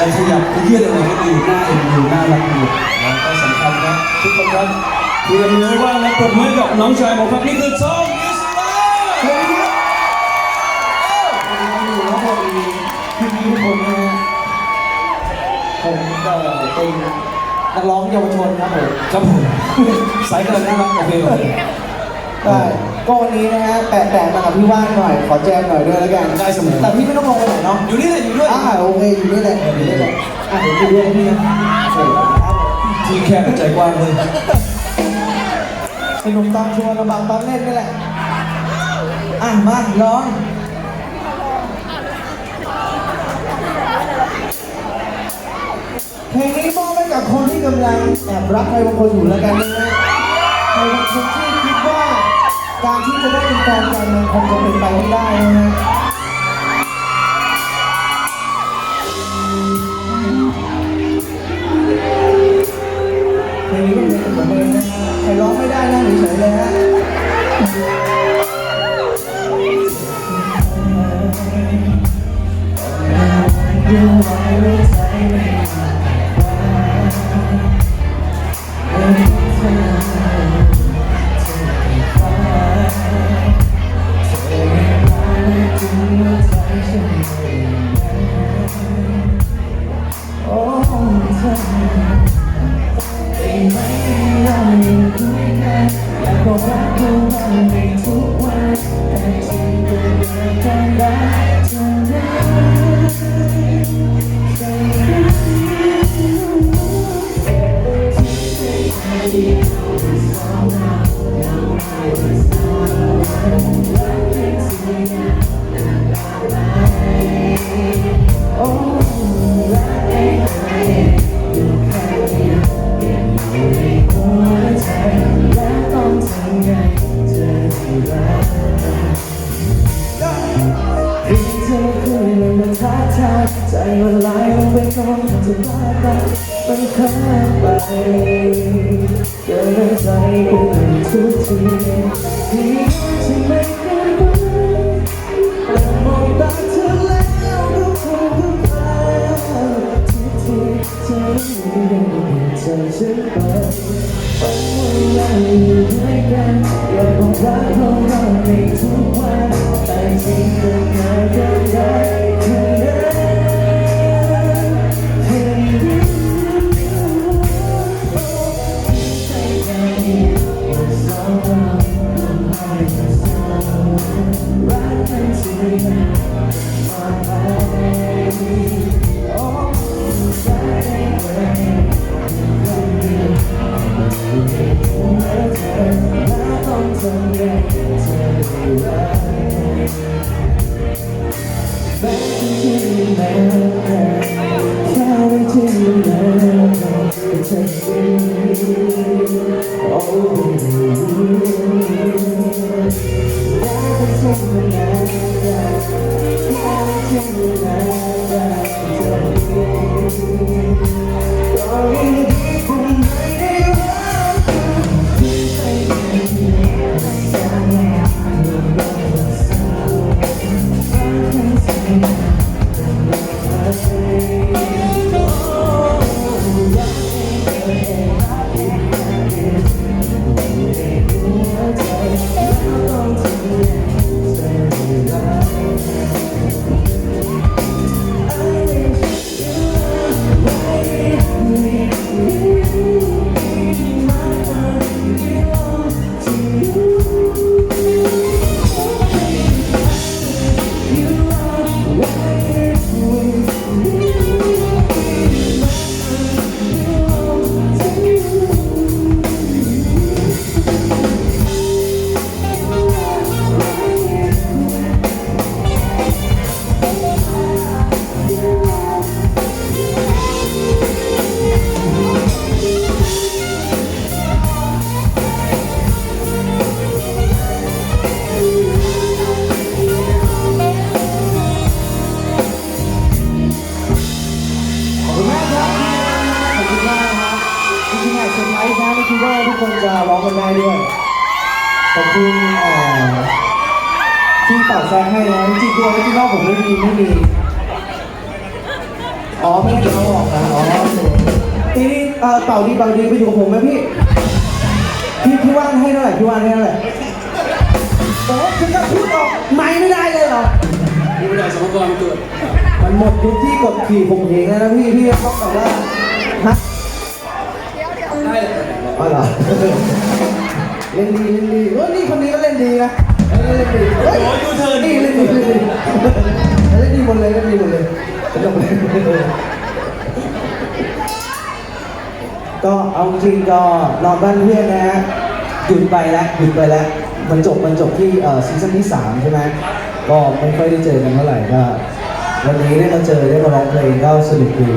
ใจขยับขยื่นอะไรก็ดีหน่าเอ็นดูหน่ารักดีแล้วก็สำคัญครับทุกคนครับเตรียมเนื้อว่างและปรบมือกับน้องชายผมครับนี่คือทองอิสลาสวัสดีครับอยู่แล้ผมมีพี่พี่ทุกคนนะฮะผมก็เป็นนักร้องเยาวชนครับผมครับผมสายเกันน่ารักโอเคโอเคได้ ก็วันนี้นะฮะแปะแปะมากับพี่ว่านหน่อย ขอแจมหน่อยด้วยแล้วกันได้เสมอ แต่พี่ไม่ต้องลงไปไหนเนาะ อยู่นี่แหละอยู่ด้วย อ่าโอเคอยู่นี่แหละอยู่นี่แหละอะเดี๋ยวไปด้วยพี่นะโอเคครับที่แคบแต่ใจกว้างเลยสนุกตอนชวนลำบากตอนเล่นนี่แหละ อะมาร้องเพลงนี้มอบให้กับคนที่กำลังแอบรักใครบางคนอยู่แล้วกันนะฮะใครบางคนที่คิดว่าการ ที่จะได้เป็นแฟนกันมันคงจะเป็นไปไม่ได้นะฮะเพลงนี้ก็เป็นผมเองนะฮะใครร้องไม่ได้นั่งเฉยๆเลยฮะายลงไปก่อนจะว่าไปมันข้ามไปเกินใจกันทุกทีที่ที่ไม่เคยรู้แต่มองตาเธอแล้วก็คงรู้ว่าทุกทีเธอไม่ได้เจอฉันไปฝันว่าเราอยู่ด้วยกันอยากบอกรักเราเราในทุกวันแต่จริง ม ขอบคุณเอ่อที่เป่าแซงให้นะจริงๆตัวที่นอกผมไม่มีไม่มีอ๋อไม่ให้เขาออกนะอ๋อทีนี้เอ่อเป่าดีเป่าดีไปอยู่กับผมไหมพี่พี่พี่ว่านให้เท่าไหร่พี่ว่านให้เท่าไหร่โอ้ถึงกับพูดออกไม่ไม่ได้เลยเหรอนี่ไม่ได้สมกรเกิดมันหมดยุคที่กดขี่ผมเหงแล้วนะพี่พี่ต้องแบบว่าฮะได้เลยอ๋อเหรอ เล่นดีเล่นดีเฮ้ยนี่คนนี้ก็เล่นดีนะเฮ้ยเล่นดีเฮ้ยโอ้ยยูเทิร์น นี่เล่นดีเล่นดีเล่นดีหมดเลยเล่นดีหมดเลยสนุกเลยก็เอาจริงก็นอนบ้านเพื่อนนะฮะหยุดไปแล้วหยุดไปแล้วมันจบมันจบที่เอ่อซีซั่นที่สามใช่ไหมก็ไม่ค่อยได้เจอกันเท่าไหร่ก็วันนี้ได้มาเจอได้มาร้องเพลงก็สนุกดี